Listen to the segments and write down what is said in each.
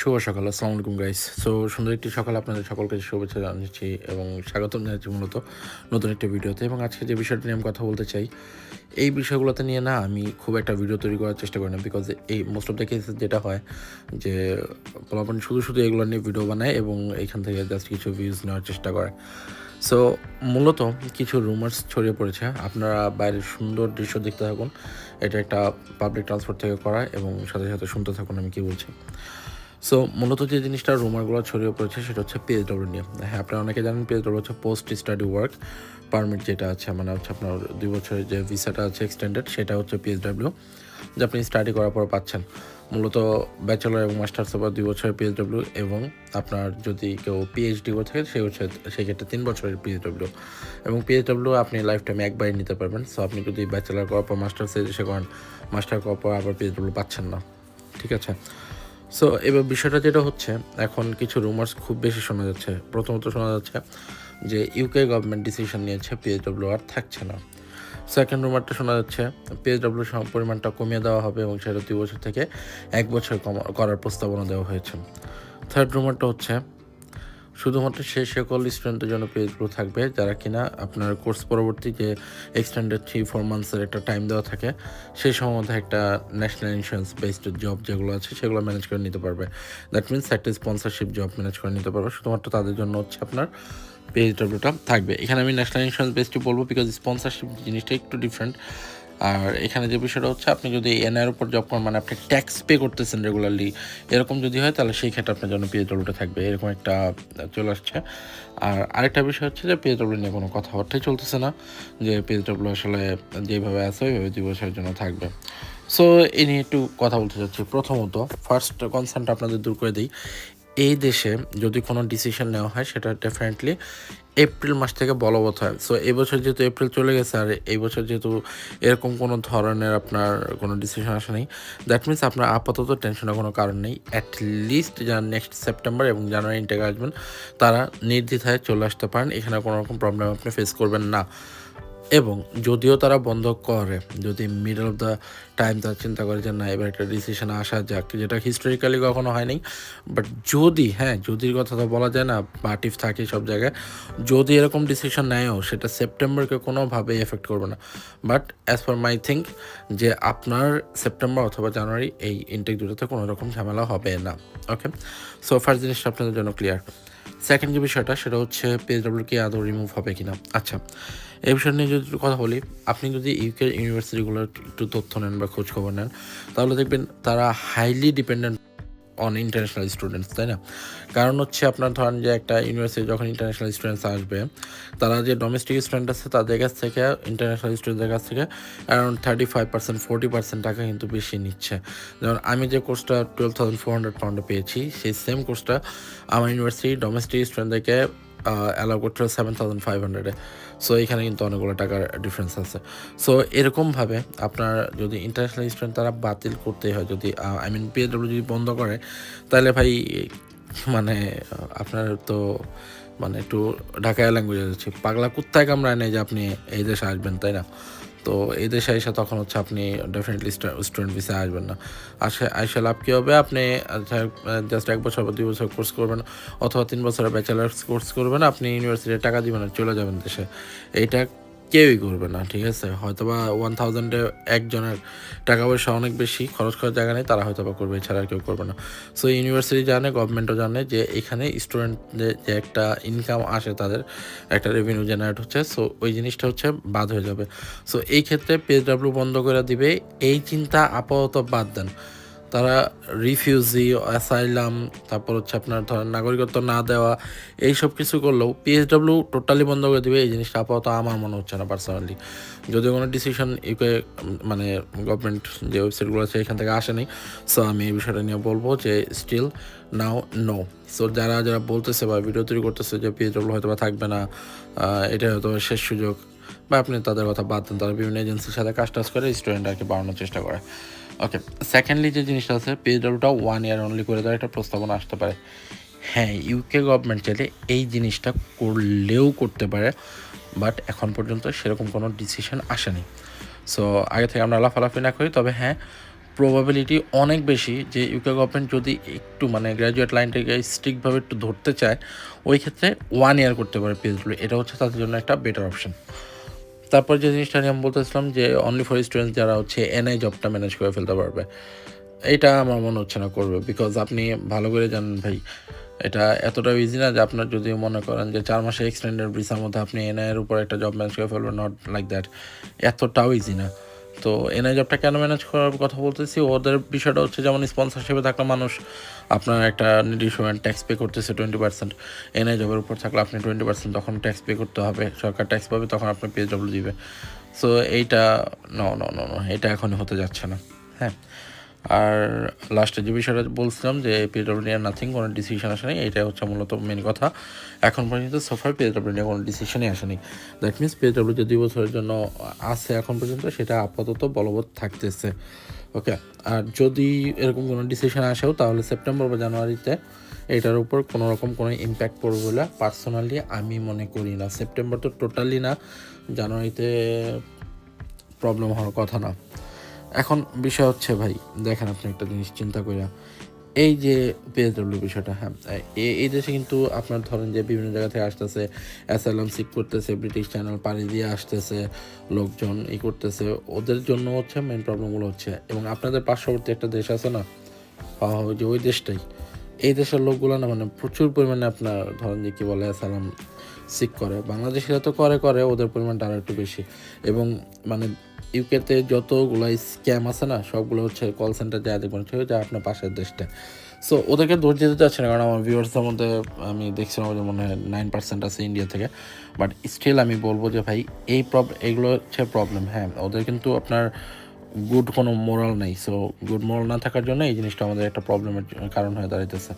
শুভ সকাল, আসসালামু আলাইকুম গাইস সো সুন্দর একটি সকাল আপনাদের সকলকে শুভেচ্ছা জানাচ্ছি এবং স্বাগতম জানাচ্ছি মূলত নতুন একটি ভিডিওতে এবং আজকে যে বিষয়টা নিয়ে আমি কথা বলতে চাই, এই বিষয়গুলোতে নিয়ে না আমি খুব একটা ভিডিও তৈরি করার চেষ্টা করি না বিকজ এই মোস্ট অফ দ্য কেসেস যেটা হয় যে পোলাপন শুধু শুধু এগুলো নিয়ে ভিডিও বানায় এবং এখান থেকে জাস্ট কিছু ভিউজ নেওয়ার চেষ্টা করে। সো মূলত কিছু রুমার্স ছড়িয়ে পড়েছে। আপনারা বাইরের সুন্দর দৃশ্য দেখতে থাকুন। এটা একটা পাবলিক ট্রান্সপোর্ট থেকে করা এবং সাথে সাথে শুনতে থাকুন আমি কী বলছি। সো মূলত যে জিনিসটা রুমারগুলো ছড়িয়ে পড়েছে সেটা হচ্ছে পিএইচডব্লিউ নিয়ে। হ্যাঁ আপনারা অনেকে জানেন পিএইচডব্লিউ হচ্ছে পোস্ট স্টাডি ওয়ার্ক পারমিট যেটা আছে মানে হচ্ছে আপনার দুই বছরের যে ভিসাটা আছে এক্সটেন্ডেড সেটা হচ্ছে পিএইচডব্লিউ যে আপনি স্টাডি করার পর পাচ্ছেন। মূলত ব্যাচেলর এবং মাস্টার্স বা দুই বছরের পিএইচডব্লিউ এবং আপনার যদি কেউ পিএইচডি করে থাকে, সে হচ্ছে সেক্ষেত্রে তিন বছরের পিএইচডব্লিউ এবং পিএইচডব্লিউ আপনি লাইফ টাইমে একবারই নিতে পারবেন। সো আপনি যদি ব্যাচেলার করার পর মাস্টার্সে এসে করেন মাস্টার করার পর আবার পিএইচডব্লিউ পাচ্ছেন না। ঠিক আছে? সো এবার বিষয়টা যেটা হচ্ছে, এখন কিছু রুমার্স খুব বেশি শোনা যাচ্ছে। প্রথমত শোনা যাচ্ছে যে ইউকে গভর্নমেন্ট ডিসিশন নিয়েছে পিএইচডব্লিউ আর থাকছে না। সেকেন্ড রুমারটা শোনা যাচ্ছে পিএইচডব্লিউ পরিমাণটা কমিয়ে দেওয়া হবে এবং সেটা দুই বছর থেকে এক বছর কমা- করার প্রস্তাবনা দেওয়া হয়েছে। থার্ড রুমারটা হচ্ছে শুধুমাত্র সেই সকল স্টুডেন্টের জন্য পিএইচডব্লিউ থাকবে, যারা কিনা আপনার কোর্স পরবর্তী যে এক্সটেন্ডেড থ্রি ফোর মান্থসের একটা টাইম দেওয়া থাকে, সেই সময় মধ্যে একটা ন্যাশনাল ইন্স্যুরেন্স বেসড জব যেগুলো আছে, সেগুলো ম্যানেজ করে নিতে পারবে। দ্যাট মিনস একটা স্পন্সরশিপ জব ম্যানেজ করে নিতে পারবে শুধুমাত্র তাদের জন্য হচ্ছে আপনার পিএইচডব্লিউটা থাকবে। এখানে আমি ন্যাশনাল ইন্স্যুরেন্স বেসটি বলব বিকজ স্পন্সরশিপ জিনিসটা একটু ডিফারেন্ট আর এখানে যে বিষয়টা হচ্ছে, আপনি যদি এনআইয়ের উপর জব করেন মানে আপনি ট্যাক্স পে করতেছেন রেগুলারলি এরকম যদি হয়, তাহলে সেই ক্ষেত্রে আপনার জন্য পিএইচডব্লিউটা থাকবে, এরকম একটা চলে আসছে। আর আরেকটা বিষয় হচ্ছে যে পিএইচডব্লিউ নিয়ে কোনো কথাবার্তাই চলতেছে না, যে পিএইচডব্লিউ আসলে যেভাবে আছে, ওইভাবে দুই বছরের জন্য থাকবে। সো এই নিয়ে একটু কথা বলতে চাচ্ছি। প্রথমত ফার্স্ট কনসার্নটা আপনাদের দূর করে দিই। এই দেশে যদি কোনো ডিসিশন নেওয়া হয়, সেটা ডেফিনেটলি এপ্রিল মাস থেকে বলবৎ হয়। সো এবছর যেহেতু এপ্রিল চলে গেছে, আর এই বছর যেহেতু এরকম কোনো ধরনের আপনার কোনো ডিসিশন আসে নেই দ্যাট মিনস আপনার আপাতত টেনশনের কোনো কারণ নেই। অ্যাট লিস্ট যারা নেক্সট সেপ্টেম্বর এবং জানুয়ারি ইনটেক আসবেন, তারা নির্দ্বিধায় চলে আসতে পারেন। এখানে কোনো রকম প্রবলেম আপনি ফেস করবেন না। এবং যদিও তারা বন্ধ করে, যদি মিডল অফ দ্য টাইম তারা চিন্তা করে যে না, এবার একটা ডিসিশন আসা যাক, যেটা হিস্টোরিক্যালি কখনো হয়নি। বাট যদি হ্যাঁ যদির কথা তো বলা যায় না পার্টিফ থাকে সব জায়গায়, যদি এরকম ডিসিশন নেয়ও, সেটা সেপ্টেম্বরকে কোনোভাবে এফেক্ট করবে না। But as per my think যে আপনার সেপ্টেম্বর অথবা জানুয়ারি এই ইনটেক দুটোতে কোনো রকম ঝামেলা হবে না। ওকে সো ফার্স্ট জিনিসটা আপনাদের জন্য ক্লিয়ার সেকেন্ড যে বিষয়টা, সেটা হচ্ছে পিএইচডব্লিউ কি আদৌ রিমুভ হবে কিনা। আচ্ছা এই বিষয় নিয়ে যদি কথা বলি, আপনি যদি ইউকে ইউনিভার্সিটিগুলোর একটু তথ্য নেন বা খোঁজ খবর নেন, তাহলে দেখবেন তারা highly dependent on international students তাই না? কারণ হচ্ছে আপনার ধরেন যে একটা ইউনিভার্সিটি যখন ইন্টারন্যাশনাল স্টুডেন্টস আসবে, তারা যে ডোমেস্টিক স্টুডেন্ট আছে, তাদের কাছ থেকে ইন্টারন্যাশনাল স্টুডেন্টদের কাছ থেকে around thirty five percent forty percent টাকা কিন্তু বেশি নিচ্ছে। যেমন আমি যে কোর্সটা টুয়েলভ থাউজেন্ড ফোর হান্ড্রেড পাউন্ডে পেয়েছি, সেই সেম কোর্সটা আমার ইউনিভার্সিটি ডোমেস্টিক স্টুডেন্টদেরকে অ্যালাউ করতে হবে সেভেন থাউজেন্ড ফাইভ হান্ড্রেডে সো এখানে কিন্তু অনেকগুলো টাকার ডিফারেন্স আছে। সো এরকমভাবে আপনার যদি ইন্টারন্যাশনাল স্টুডেন্ট তারা বাতিল করতে হয়, যদি আই মিন পিএডব্লিউ যদি বন্ধ করে, তাহলে ভাই মানে আপনার তো মানে একটু ঢাকায় ল্যাঙ্গুয়েজ আছে। পাগলা কুত্তায় কামড়ায় নেই যে আপনি এই দেশে আসবেন, তাই না? তো এই দেশে এসে তখন হচ্ছে আপনি ডেফিনেটলি স্টুডেন্ট ভিসা আসবেন না। আসে আসে লাভ কী হবে? আপনি জাস্ট এক বছর বা দুই বছর কোর্স করবেন, অথবা তিন বছরের ব্যাচেলার্স কোর্স করবেন, আপনি ইউনিভার্সিটির টাকা দিবেন আর চলে যাবেন দেশে। এইটা কেউই করবে না, ঠিক আছে? হয়তো বা ওয়ান থাউজেন্ডে একজনের টাকা পয়সা অনেক বেশি খরচ করার জায়গা নেই, তারা হয়তো বা করবে এছাড়া আর কেউ করবে না। সো ইউনিভার্সিটি জানে গভর্নমেন্টও জানে যে এখানে স্টুডেন্টদের যে একটা ইনকাম আসে তাদের, একটা রেভিনিউ জেনারেট হচ্ছে সো ওই জিনিসটা হচ্ছে বাদ হয়ে যাবে। সো এই ক্ষেত্রে পিএইচডাব্লিউ বন্ধ করে দিবে, এই চিন্তা আপাতত বাদ দেন। তারা রিফিউজি অ্যাসাইলাম তারপর হচ্ছে আপনার ধরেন নাগরিকত্ব না দেওয়া এই সব কিছু করলেও পিএইচডব্লিউ টোটালি বন্ধ করে দেবে এই জিনিসটা আপাতত আমার মনে হচ্ছে না পার্সোনালি যদিও কোনো ডিসিশন ইউকে মানে গভর্নমেন্ট যে ওয়েবসাইটগুলো আছে, এখান থেকে আসেনি সো আমি এই বিষয়টা নিয়ে বলব যে স্টিল নাও নো সো যারা যারা বলতেছে বা ভিডিও তৈরি করতেছে যে পিএইচডব্লিউ হয়তো বা থাকবে না এটা হয়তো শেষ সুযোগ। বা আপনি তাদের কথা বাদ দেন, তারা বিভিন্ন এজেন্সির সাথে কাজ টাজ করে স্টুডেন্ট আর কি বাড়ানোর চেষ্টা করে। ওকে সেকেন্ডলি যে জিনিসটা আছে পিএইচডব্লিউটা ওয়ান ইয়ার অনলি করে দেওয়ার একটা প্রস্তাবনা আসতে পারে। হ্যাঁ ইউকে গভর্নমেন্ট চাইলে এই জিনিসটা করলেও করতে পারে বাট এখন পর্যন্ত সেরকম কোনো ডিসিশন আসেনি। সো আগে থেকে আমরা লাফালাফি না করি, তবে হ্যাঁ প্রবাবিলিটি অনেক বেশি যে ইউকে গভর্নমেন্ট যদি একটু মানে গ্র্যাজুয়েট লাইনটাকে স্ট্রিক্টভাবে একটু ধরতে চায়, ওই ক্ষেত্রে ওয়ান ইয়ার করতে পারে পিএইচডব্লিউ এটা হচ্ছে তাদের জন্য একটা বেটার অপশন তারপর যে জিনিসটা আমি বলতেছিলাম যে অনলি ফর স্টুডেন্টস যারা হচ্ছে এনআই জবটা ম্যানেজ করে ফেলতে পারবে, এটা আমার মনে হচ্ছে না করবে বিকজ আপনি ভালো করে জানেন ভাই, এটা এতটা ইজি না যে আপনার যদি মনে করেন যে চার মাসে এক্সটেন্ডেড ভিসার মধ্যে আপনি এনআইয়ের উপর একটা জব ম্যানেজ করে ফেলবেন নট লাইক দ্যাট এতটাও ইজি না। তো এনআই জবটা কেন ম্যানেজ করার কথা বলতেছি? ওদের বিষয়টা হচ্ছে যেমন স্পন্সরশিপে থাকলে মানুষ আপনার একটা নির্দিষ্ট ট্যাক্স পে করতেছে টোয়েন্টি পার্সেন্ট এনআই জবের উপর থাকলে আপনি টোয়েন্টি পার্সেন্ট তখন ট্যাক্স পে করতে হবে। সরকার ট্যাক্স পাবে, তখন আপনি পিএসডব্লিউ দিবে। সো এইটা ন ন ন এটা এখন হতে যাচ্ছে না। হ্যাঁ। আর লাস্টে যে বিষয়টা বলছিলাম যে পিডব্লিউ নিয়ে নাথিং কোনো ডিসিশন আসেনি এইটা হচ্ছে মূলত মেন কথা। এখন পর্যন্ত সোফার পিডব্লিউ নিয়ে কোনো ডিসিশনই আসেনি। দ্যাট মিনস পিডব্লিউ যে দুই বছরের জন্য আছে এখন পর্যন্ত, সেটা আপাতত বলবৎ থাকতেছে। ওকে আর যদি এরকম কোনো ডিসিশন আসেও, তাহলে সেপ্টেম্বর বা জানুয়ারিতে এটার উপর কোনো রকম কোনো ইম্প্যাক্ট পড়বে বলে পার্সোনালি আমি মনে করি না। সেপ্টেম্বর তো টোটালি না জানুয়ারিতে প্রবলেম হওয়ার কথা না। এখন বিষয় হচ্ছে ভাই, দেখেন আপনি একটা জিনিস চিন্তা করিয়া এই যে পিএসডব্লিউ বিষয়টা হ্যাঁ এই দেশে কিন্তু আপনার ধরেন যে বিভিন্ন জায়গা থেকে আসতেছে অ্যাসাইলাম সিক করতেছে ব্রিটিশ চ্যানেল পাড়ি দিয়ে আসতেছে, লোকজন ই করতেছে, ওদের জন্য হচ্ছে মেন প্রবলেমগুলো হচ্ছে, এবং আপনাদের পার্শ্ববর্তী একটা দেশ আছে না যে ওই দেশটাই, এই দেশের লোকগুলো না মানে প্রচুর পরিমাণে আপনার ধরেন যে কী বলে সালাম সিক করে। বাংলাদেশিরা তো করে করে, ওদের পরিমাণটা আরও একটু বেশি। এবং মানে ইউকেতে যতগুলো স্ক্যাম আছে না, সবগুলো হচ্ছে কল সেন্টার যা দেখবেন ঠিক আছে, আপনার পাশের দেশটা। সো ওদেরকে দৌড় যেতে চাচ্ছে না, কারণ আমার ভিউয়ার্সের মধ্যে আমি দেখছিলাম যে মনে হয় নাইন পার্সেন্ট আছে ইন্ডিয়া থেকে। বাট স্টিল আমি বলব যে ভাই, এই প্রব এগুলো হচ্ছে প্রবলেম হ্যাঁ। ওদের কিন্তু আপনার গুড কোনো মোরাল নেই। সো গুড মোরাল না থাকার জন্য এই জিনিসটা আমাদের একটা প্রবলেমের কারণ হয়ে দাঁড়াইতেছে।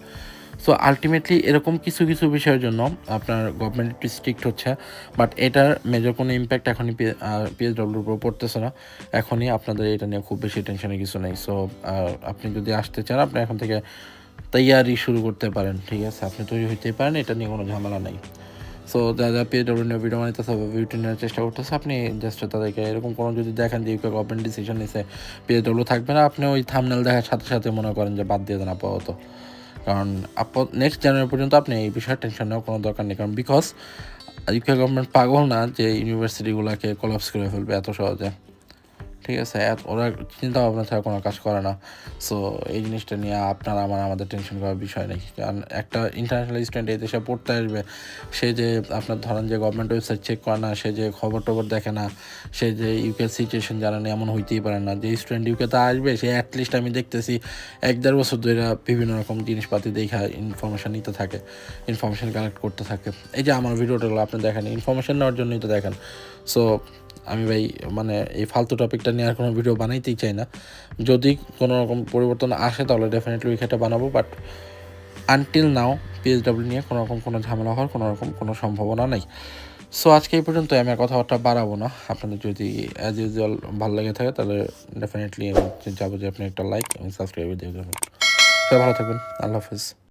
সো আলটিমেটলি এরকম কিছু কিছু বিষয়ের জন্য আপনার গভর্নমেন্ট একটু স্ট্রিক্ট হচ্ছে বাট এটার মেজর কোনো ইম্প্যাক্ট এখনই পিএসডব্লিউর উপর পড়তেছে না। এখনই আপনাদের এটা নিয়ে খুব বেশি টেনশনের কিছু নেই। সো আপনি যদি আসতে চান, আপনি এখন থেকে তৈয়ারি শুরু করতে পারেন, ঠিক আছে? আপনি তৈরি হইতেই পারেন, এটা নিয়ে কোনো ঝামেলা নেই। সো যা যা পিএডব্লিউ নিয়ে ভিডিও বানাইতেছে বা ভিডিও নেওয়ার চেষ্টা করতেছে আপনি। জাস্ট তাদেরকে এরকম কোনো যদি দেখেন যে ইউকে গভর্নমেন্ট ডিসিশন নিছে পিএডব্লিউ থাকবে না। আপনি ওই থামনেল দেখার সাথে সাথে মনে করেন যে বাদ দিয়ে দেন আপাতত। কারণ আপ নেক্সট জানুয়ারি পর্যন্ত আপনি এই বিষয়ে টেনশন নেওয়ার কোনো দরকার নেই। কারণ বিকজ ইউকে গভর্নমেন্ট পাগল না যে ইউনিভার্সিটিগুলোকে কলাপস করে ফেলবে এত সহজে। ঠিক আছে ওরা চিন্তা ভাবনা ছাড়া কোনো কাজ করে না। সো এই জিনিসটা নিয়ে আপনার আমার আমাদের টেনশন করার বিষয় নেই। কারণ একটা ইন্টারন্যাশনাল স্টুডেন্ট এই দেশে পড়তে আসবে, সে যে আপনার ধরেন যে গভর্নমেন্ট ওয়েবসাইট চেক করে না, সে যে খবর টবর দেখে না, সে যে ইউকে সিচুয়েশন জানে না, এমন হইতেই পারে না। যে স্টুডেন্ট ইউকেতে আসবে, সে অ্যাটলিস্ট আমি দেখতেছি এক দেড় বছর ধরে বিভিন্ন রকম জিনিসপাতি দেখা ইনফরমেশান নিতে থাকে ইনফরমেশান কালেক্ট করতে থাকে। এই যে আমার ভিডিওটাগুলো আপনি দেখেন ইনফরমেশান নেওয়ার জন্যই তো দেখেন। সো আমি ভাই মানে এই ফালতু টপিকটা নিয়ে আর কোনো ভিডিও বানাইতেই চাই না। যদি কোনো রকম পরিবর্তন আসে, তাহলে ডেফিনেটলি ওইখানটা বানাবো বাট আনটিল নাও পিএইচডব্লিউ নিয়ে কোনো রকম কোনো ঝামেলা হওয়ার কোনো রকম কোনো সম্ভাবনা নেই। সো আজকে এই পর্যন্ত আমি কথাবার্তা বাড়াবো না। আপনাদের যদি অ্যাজ ইউজুয়াল ভালো লেগে থাকে, তাহলে ডেফিনেটলি আমি যাব যে আপনি একটা লাইক এবং সাবস্ক্রাইব দিয়ে দেবেন। ভালো থাকবেন। আল্লাহ হাফিজ।